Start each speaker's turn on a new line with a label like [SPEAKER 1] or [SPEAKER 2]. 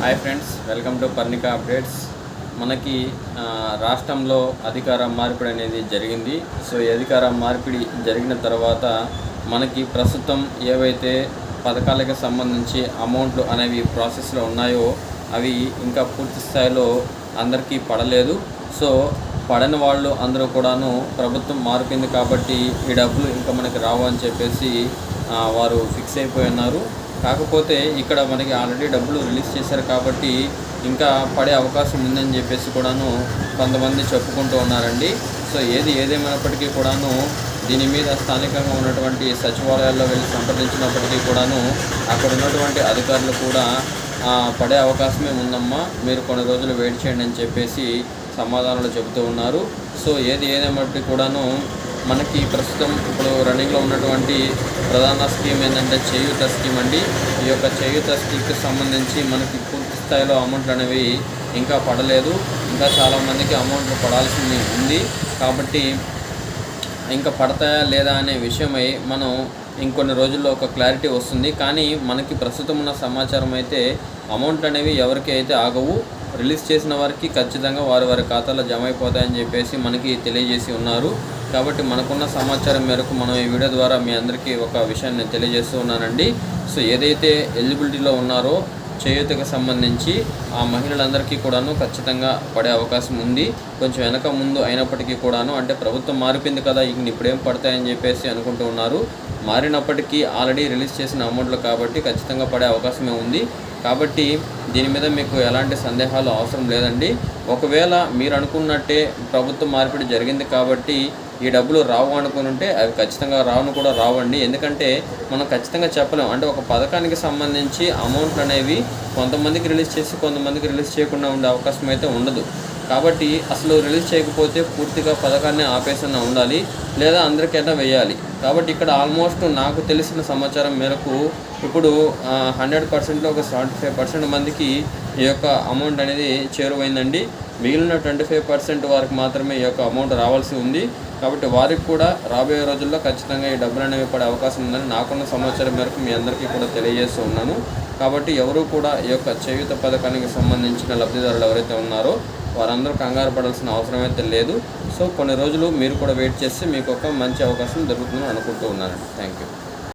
[SPEAKER 1] Hi friends welcome to Parnika updates. మనకి రాష్ట్రంలో అధికార మార్పిడి అనేది జరిగింది. సో ఈ అధికార మార్పిడి జరిగిన తర్వాత మనకి ప్రస్తుతం ఏవైతే పథకాలకు సంబంధించి అమౌంట్లు అనేవి ప్రాసెస్లో ఉన్నాయో అవి ఇంకా పూర్తి స్థాయిలో అందరికీ పడలేదు. సో పడని వాళ్ళు అందరూ కూడాను ప్రభుత్వం మారిపోయింది కాబట్టి ఈ డబ్బులు ఇంకా మనకి రావు అని చెప్పేసి వారు ఫిక్స్ అయిపోయి ఉన్నారు. కాకపోతే ఇక్కడ మనకి ఆల్రెడీ డబ్బులు రిలీజ్ చేశారు కాబట్టి ఇంకా పడే అవకాశం ఉందని చెప్పేసి కూడాను కొంతమంది చెప్పుకుంటూ ఉన్నారండి. సో ఏది ఏదేమైనప్పటికీ కూడాను దీని మీద స్థానికంగా ఉన్నటువంటి సచివాలయాల్లో వెళ్ళి సంప్రదించినప్పటికీ కూడాను అక్కడ ఉన్నటువంటి అధికారులు కూడా పడే అవకాశమే ఉందమ్మా మీరు కొన్ని రోజులు వెయిట్ చేయండి అని చెప్పేసి సమాధానాలు చెబుతూ ఉన్నారు. సో ఏది ఏదేమైనప్పటికీ కూడాను మనకి ప్రస్తుతం ఇప్పుడు రన్నింగ్లో ఉన్నటువంటి ప్రధాన స్కీమ్ ఏంటంటే చేయూత స్కీమ్ అండి. ఈ యొక్క చేయూత స్కీమ్కి సంబంధించి మనకి పూర్తి స్థాయిలో అమౌంట్లు అనేవి ఇంకా పడలేదు. ఇంకా చాలామందికి అమౌంట్లు పడాల్సింది ఉంది. కాబట్టి ఇంకా పడతాయా లేదా అనే విషయమై మనం ఇంకొన్ని రోజుల్లో ఒక క్లారిటీ వస్తుంది. కానీ మనకి ప్రస్తుతం ఉన్న సమాచారం అయితే అమౌంట్ అనేవి ఎవరికి అయితే ఆగవు రిలీజ్ చేసిన వారికి ఖచ్చితంగా వారి వారి ఖాతాలో జమ అయిపోతాయని చెప్పేసి మనకి తెలియజేసి ఉన్నారు. కాబట్టి మనకున్న సమాచారం మేరకు మనం ఈ వీడియో ద్వారా మీ అందరికీ ఒక విషయాన్ని తెలియజేస్తూ ఉన్నానండి. సో ఏదైతే ఎలిజిబిలిటీలో ఉన్నారో చేయూతకు సంబంధించి ఆ మహిళలందరికీ కూడాను ఖచ్చితంగా పడే అవకాశం ఉంది. కొంచెం వెనక ముందు అయినప్పటికీ కూడాను అంటే ప్రభుత్వం మారిపోయింది కదా ఇంక ఇప్పుడేం పడతాయని చెప్పేసి అనుకుంటూ ఉన్నారు. మారినప్పటికీ ఆల్రెడీ రిలీజ్ చేసిన అమౌంట్లు కాబట్టి ఖచ్చితంగా పడే అవకాశమే ఉంది. కాబట్టి దీని మీద మీకు ఎలాంటి సందేహాలు అవసరం లేదండి. ఒకవేళ మీరు అనుకున్నట్టే ప్రభుత్వ మార్పిడి జరిగింది కాబట్టి ఈ డబ్బులు రావు అనుకుని ఉంటే అవి ఖచ్చితంగా రావును కూడా రావండి. ఎందుకంటే మనం ఖచ్చితంగా చెప్పలేం. అంటే ఒక పథకానికి సంబంధించి అమౌంట్లు అనేవి కొంతమందికి రిలీజ్ చేసి కొంతమందికి రిలీజ్ చేయకుండా ఉండే అవకాశం అయితే ఉండదు. కాబట్టి అసలు రిలీజ్ చేయకపోతే పూర్తిగా పథకాన్ని ఆపేసన్న ఉండాలి లేదా అందరికైనా వేయాలి. కాబట్టి ఇక్కడ ఆల్మోస్ట్ నాకు తెలిసిన సమాచారం మేరకు ఇప్పుడు హండ్రెడ్ పర్సెంట్లో ఒక సెవెంటీ ఫైవ్ పర్సెంట్ మందికి ఈ యొక్క అమౌంట్ అనేది చేరువైందండి. మిగిలిన ట్వంటీ ఫైవ్ పర్సెంట్ వారికి మాత్రమే ఈ యొక్క అమౌంట్ రావాల్సి ఉంది. కాబట్టి వారికి కూడా రాబోయే రోజుల్లో ఖచ్చితంగా ఈ డబ్బులు అనేవి పడే అవకాశం ఉందని నాకున్న సమాచారం మేరకు మీ అందరికీ కూడా తెలియజేస్తూ ఉన్నాను. కాబట్టి ఎవరు కూడా ఈ యొక్క చేయుత పథకానికి సంబంధించిన లబ్ధిదారులు ఎవరైతే ఉన్నారో వారందరూ కంగారు పడాల్సిన అవసరం అయితే లేదు. సో కొన్ని రోజులు మీరు కూడా వెయిట్ చేస్తే మీకు ఒక మంచి అవకాశం దొరుకుతుందని అనుకుంటూ ఉన్నానండి. Thank you